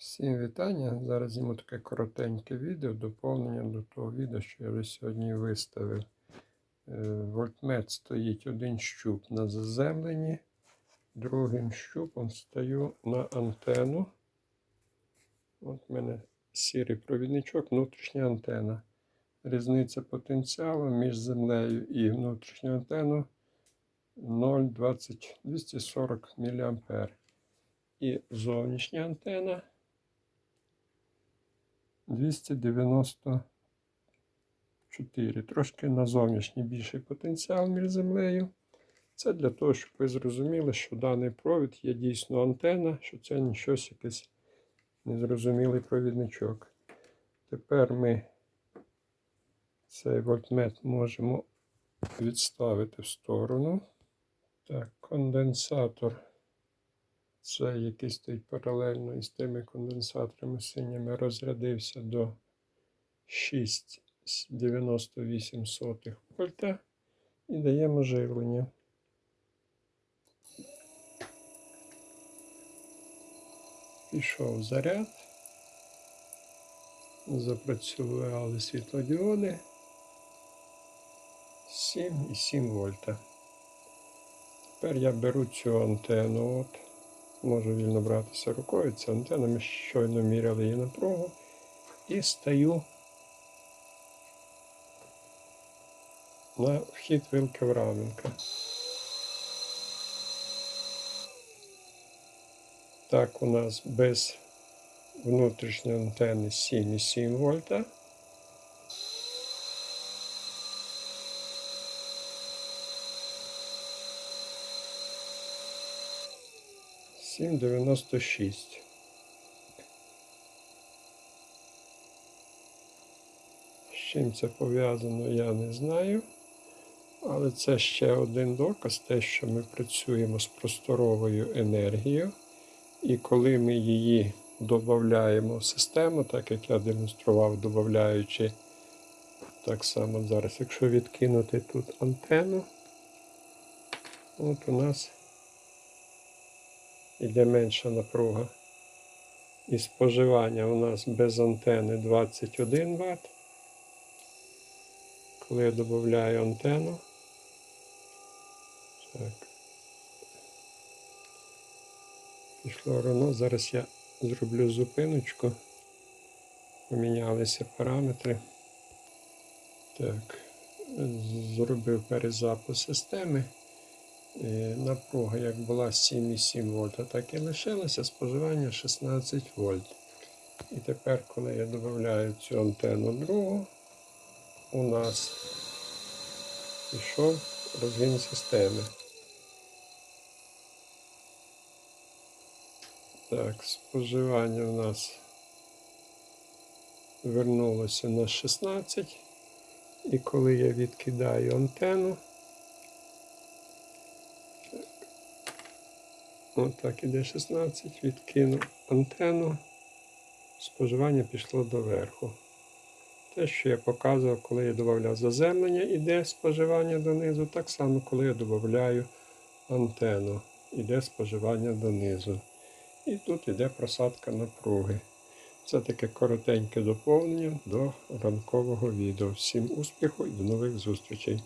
Всім вітання. Зараз зніму таке коротеньке відео, доповнення до того відео, що я вже сьогодні виставив. Е, Вольтмет стоїть один щуп на заземленні, другим щупом стою на антенну. От в мене сірий провідничок, внутрішня антена. Різниця потенціалу між землею і внутрішньою антеною 0,20 240 мА. І зовнішня антена 294. Трошки на зовнішній більший потенціал між землею. Це для того, щоб ви зрозуміли, що даний провід є дійсно антена, що це не щось якийсь незрозумілий провідничок. Тепер ми цей вольтмет можемо відставити в сторону. Так, конденсатор. Це який стоїть паралельно із тими конденсаторами синіми, розрядився до 6,98 вольта і даємо живлення. Пішов заряд. Запрацювали світлодіоди 7,7 вольта. Тепер я беру цю антенну. Можу вільно братися рукою. Ця антенна, ми щойно міряли її напругу. І стаю на вхід вилки в раменка. Так, у нас без внутрішньої антенни 7,7 вольта. Сім дев'яносто шість. З чим це пов'язано, я не знаю. Але це ще один доказ, те, що ми працюємо з просторовою енергією. І коли ми її додаємо в систему, так як я демонстрував, додаючи так само зараз, якщо відкинути тут антенну, от у нас йде менша напруга. І споживання у нас без антени 21 Вт. Коли я додаю антенну, так. Пішло рано. Зараз я зроблю зупиночку. Помінялися параметри. Так, зробив перезапуск системи. І напруга як була 7,7 вольта, так і лишилося споживання 16 вольт. І тепер, коли я додаю цю антенну другу, у нас пішов розгін системи. Так, споживання у нас вернулося на 16. І коли я відкидаю антенну, отак іде 16, відкину антенну, споживання пішло доверху. Те, що я показував, коли я додавав заземлення, іде споживання донизу, так само, коли я додаю антенну, іде споживання донизу. І тут йде просадка напруги. Це таке коротеньке доповнення до ранкового відео. Всім успіху і до нових зустрічей!